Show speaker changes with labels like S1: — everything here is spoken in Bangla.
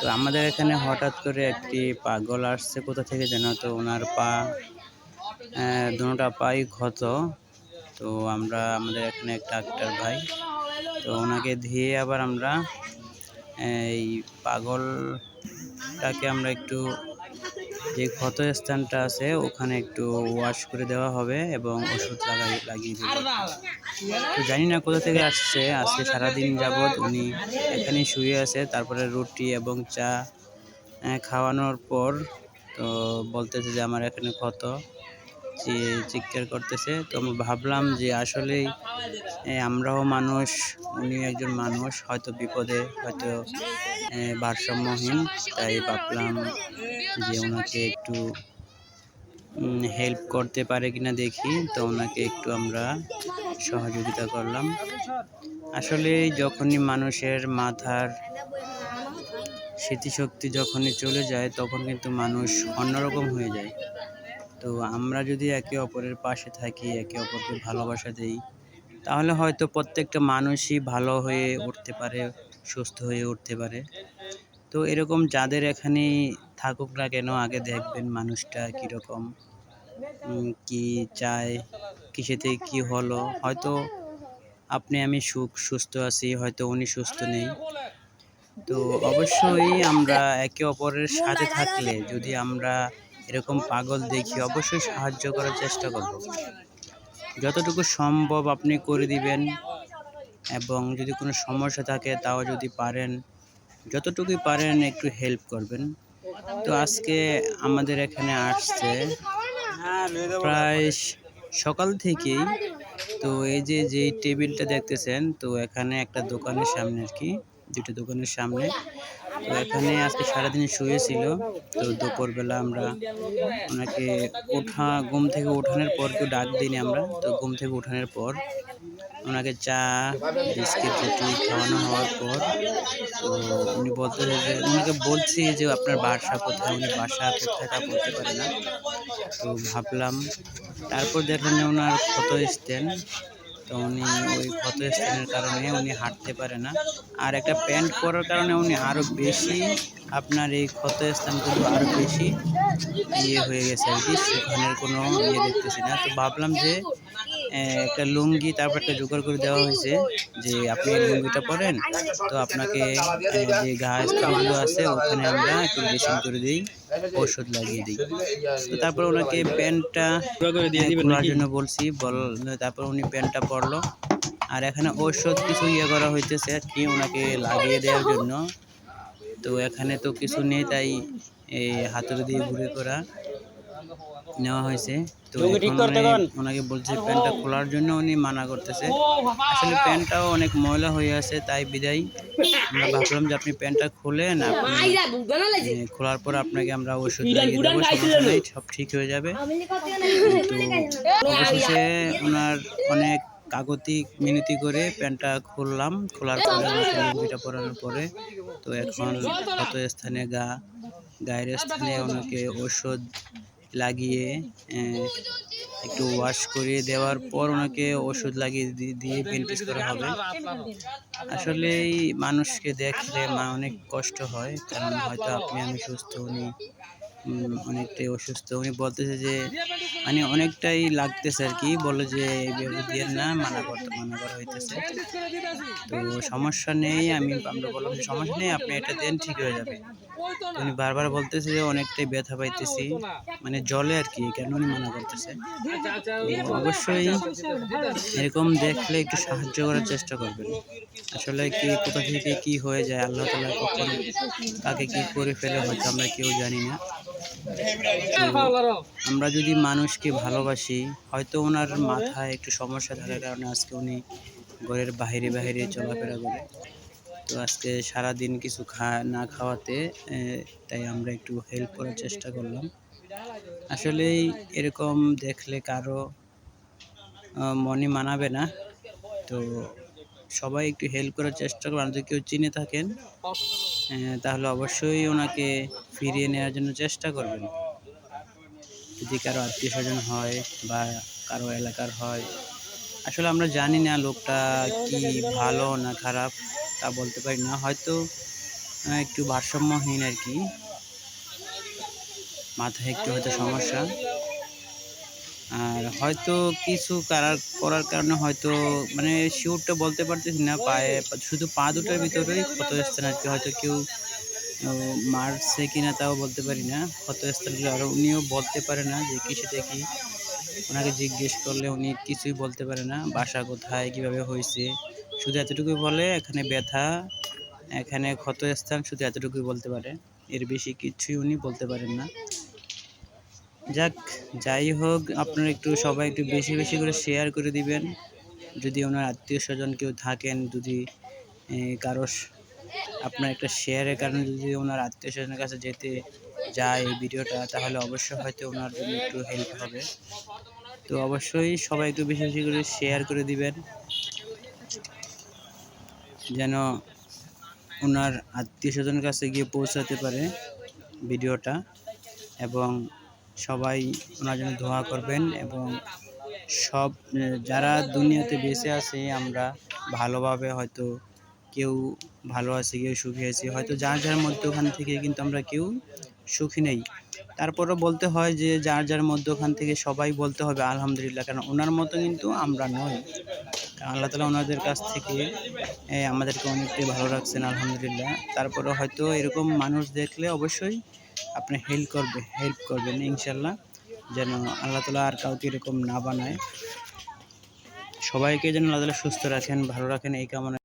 S1: তো আমাদের এখানে হঠাৎ করে একটি পাগল আসছে, কোথা থেকে যেন তো? ওনার পা দুটা পাই ক্ষত। তো আমরা, আমাদের এখানে এক ডাক্তার ভাই, তো ওনাকে দিয়ে আবার আমরা এই পাগলটাকে আমরা একটু যে ক্ষত স্থানটা আছে, ওখানে একটু ওয়াশ করে দেওয়া হবে এবং ওষুধ লাগাই লাগিয়ে দেবে। তো জানি না কোথা থেকে আসছে, আজকে সারাদিন যাবৎ উনি এখানে শুয়ে আছে, তারপরে রুটি এবং চা খাওয়ানোর পর তো বলতেছে যে আমার এখানে ক্ষত, যে চিৎকার করতেছে। তো আমি ভাবলাম যে আসলেই আমরাও মানুষ, উনি একজন মানুষ, হয়তো বিপদে, হয়তো ভারসাম্যহীন, তাই ভাবলাম যে ওনাকে একটু হেল্প করতে পারে কিনা দেখি। তো ওনাকে একটু আমরা সহযোগিতা করলাম। আসলে যখনই মানুষের মাথার স্মৃতিশক্তি যখনই চলে যায়, তখন কিন্তু মানুষ অন্যরকম হয়ে যায়। তো আমরা যদি একে অপরের পাশে থাকি, একে অপরকে ভালোবাসা দেই, তাহলে হয়তো প্রত্যেকটা মানুষই ভালো হয়ে উঠতে পারে। সুস্থ হয়ে উঠতে পারে। তো এরকম যাদের এখানে থাকুক না কেন, আগে দেখবেন মানুষটা কীরকম কি চায়, কিসেতে কি হলো। হয়তো আপনি, আমি সুখ, সুস্থ আছি, হয়তো উনি সুস্থ নেই। তো অবশ্যই আমরা একে অপরের সাথে থাকলে যদি আমরা এরকম পাগল দেখি, অবশ্যই সাহায্য করার চেষ্টা করব। যতটুকু সম্ভব আপনি করে দিবেন। এবং যদি কোনো সমস্যা থাকে তাও যদি পারেন, যতটুকুই পারেন একটু হেল্প করবেন। তো আজকে আমাদের এখানে আসছে প্রায় সকাল থেকেই। তো এই যে যে টেবিলটা দেখতেছেন, তো এখানে একটা দোকানের সামনে আর কি দুটো দোকানের সামনে। তো এখানে আজকে সারাদিন শুয়েছিল তো দুপুরবেলা আমরা ওনাকে ওঠা, ঘুম থেকে ওঠানোর পর কেউ ডাক দিইনি আমরা। তো ঘুম থেকে ওঠানোর পর ওনাকে চা, বিস্কিট, রুটি খাওয়ানো হওয়ার পর, তো উনি বলতে যে ওনাকে বলছি যে আপনার বাসা কোথায়, উনি বাসা কোথায় তা বলতে পারে না। তো ভাবলাম, তারপর দেখলাম যে ওনার ক্ষত স্ট্যান্ড তো উনি ওই ক্ষত স্ট্যান্ডের কারণে উনি হাঁটতে পারে না। আর একটা প্যান্ট পরার কারণে উনি আরও বেশি, আপনার এই ক্ষত স্থানগুলো আরও বেশি ইয়ে হয়ে গেছে আর কি, সেখানের কোনো ইয়ে দেখতেছি না। তো ভাবলাম যে একটা লুঙ্গি তারপর একটা জোগাড় করে দেওয়া হয়েছে যে আপনি লুঙ্গিটা পরেন। তো আপনাকে যে ঘাস স্থানগুলো আছে ওখানে আমরা একটু ড্রেসিং করে দিই ওষুধ লাগিয়ে দিই। তো তারপর ওনাকে প্যান্টটা খোলার জন্য বলছি বল তারপর উনি প্যান্টটা পরলো। আর এখানে ঔষধ কিছু ইয়ে করা হইতেছে আর কি ওনাকে লাগিয়ে দেওয়ার জন্য। তো এখানে তো কিছু নেই তাই এই হাতুড়ি দিয়ে ঘুরে করা নেওয়া হয়েছে। তো ওনাকে বলছে প্যান্টটা খোলার জন্য উনি মানা করতেছে। আসলে প্যান্টটাও অনেক ময়লা হয়ে আছে তাই বিদায়। আমরা ভাবলাম যে আপনি প্যান্টটা খোলেন আপনি খোলার পর আপনাকে আমরা ওষুধ লাগিয়ে দেবো সব ঠিক হয়ে যাবে। তো অবশেষে ওনার অনেক কাগতি মিনতি করে প্যান্টটা খুললাম। খোলার পরে লুঙ্গিটা পরানোর পরে তো এখন কত স্থানে গা গায়ের স্থানে ওনাকে ওষুধ লাগিয়ে একটু ওয়াশ করিয়ে দেওয়ার পর ওনাকে ওষুধ লাগিয়ে দিয়ে বেন্টিস করা হবে। আসলে এই মানুষকে দেখলে মা অনেক কষ্ট হয়, কারণ হয়তো আপনি, আমি সুস্থ, উনি অনেকটাই অসুস্থ। উনি বলতেছে যে মানে অনেকটাই লাগতেছে আর কি, বলে যে দিয়ে না, মানা করতে, মানা করা হইতেছে। তো সমস্যা নেই, আমি, আমরা বললাম যে, সমস্যা নেই, আপনি এটা দেন, ঠিক হয়ে যাবে। উনি বারবার বলতেছে যে অনেকটাই ব্যথা পাইতেছি। মানে জলে আর কি কেন উনি মানা করতেছে। অবশ্যই এরকম দেখলে একটু সাহায্য করার চেষ্টা করবেন। আসলে কি কোথা থেকে কি হয়ে যায় আল্লাহ তালা কখন কাকে কি করে ফেলে হয়তো আমরা কেউ জানি না। আমরা যদি মানুষকে ভালোবাসি হয়তো ওনার মাথায় একটু সমস্যা থাকার কারণে আজকে উনি ঘরের বাইরে বাহিরে চলাফেরা করে। তো আজকে সারা দিন কিছু খা, না খাওয়াতে তাই আমরা একটু হেল্প করার চেষ্টা করলাম। আসলেই এরকম দেখলে কারও মনে মানাবে না। তো সবাই একটু হেল্প করার চেষ্টা করবেন যদি কেউ চিনে থাকেন তাহলে অবশ্যই ওনাকে ফিরিয়ে নেওয়ার জন্য চেষ্টা করবেন। যদি কারও আত্মীয় স্বজন হয় বা কারও এলাকার হয়। আসলে আমরা জানি না লোকটা কি ভালো না খারাপ। তা বলতে পারি না। হয়তো একটু ভারসাম্যহীন আর কি। মাথায় একটু হয়তো সমস্যা। আর হয়তো কিছু করার করার কারণে হয়তো মানে শিওরটা বলতে পারতেছি না, পায়ে, শুধু পা দুটোর ভিতরেই ক্ষত স্থান আর কি। হয়তো কেউ মারছে কিনা তাও বলতে পারি না। ক্ষত স্থানগুলো আর উনিও বলতে পারে না যে কিসেতে কি। ওনাকে জিজ্ঞেস করলে উনি কিছুই বলতে পারে না, বাসা কোথায়, কীভাবে হয়েছে। শুধু এতটুকুই বলে, এখানে ব্যথা, এখানে ক্ষত স্থান শুধু এতটুকুই বলতে পারে। এর বেশি কিছুই উনি বলতে পারেন না। যাক, যাই হোক, আপনারা একটু সবাই একটু বেশি বেশি করে শেয়ার করে দিবেন। যদি ওনার আত্মীয় স্বজন কেউ থাকেন, যদি কারও আপনার একটা শেয়ারের কারণে যদি ওনার আত্মীয় স্বজনের কাছে যেতে যায় এই ভিডিওটা, তাহলে অবশ্যই হয়তো ওনার জন্য একটু হেল্প হবে। তো অবশ্যই সবাই একটু বেশি বেশি করে শেয়ার করে দিবেন। যেন ওনার আত্মীয় স্বজনের কাছে গিয়ে পৌঁছাতে পারে ভিডিওটা এবং সবাই ওনার জন্য দোয়া করবেন এবং সব, যারা দুনিয়াতে বেঁচে আছে, আমরা ভালোভাবে হয়তো কেউ ভালো আছে, কেউ সুখী আছে। হয়তো যার যার মধ্যে ওখান থেকে কিন্তু আমরা কেউ সুখী নেই। তারপরও বলতে হয় যে যার যার মধ্যে মধ্যখান থেকে সবাই বলতে হবে আলহামদুলিল্লাহ কারণ ওনার মতো কিন্তু আমরা নই। আল্লাহ তালা ওনাদের কাছ থেকে আমাদেরকে অনেকটাই ভালো রাখছেন আলহামদুলিল্লাহ। তারপরে হয়তো এরকম মানুষ দেখলে অবশ্যই আপনি হেল্প করবে হেল্প করবেন ইনশাল্লাহ যেন আল্লাহ তালা আর কাউকে এরকম না বানায়। সবাইকে যেন আল্লাহ তালা সুস্থ রাখেন, ভালো রাখেন, এই কামনা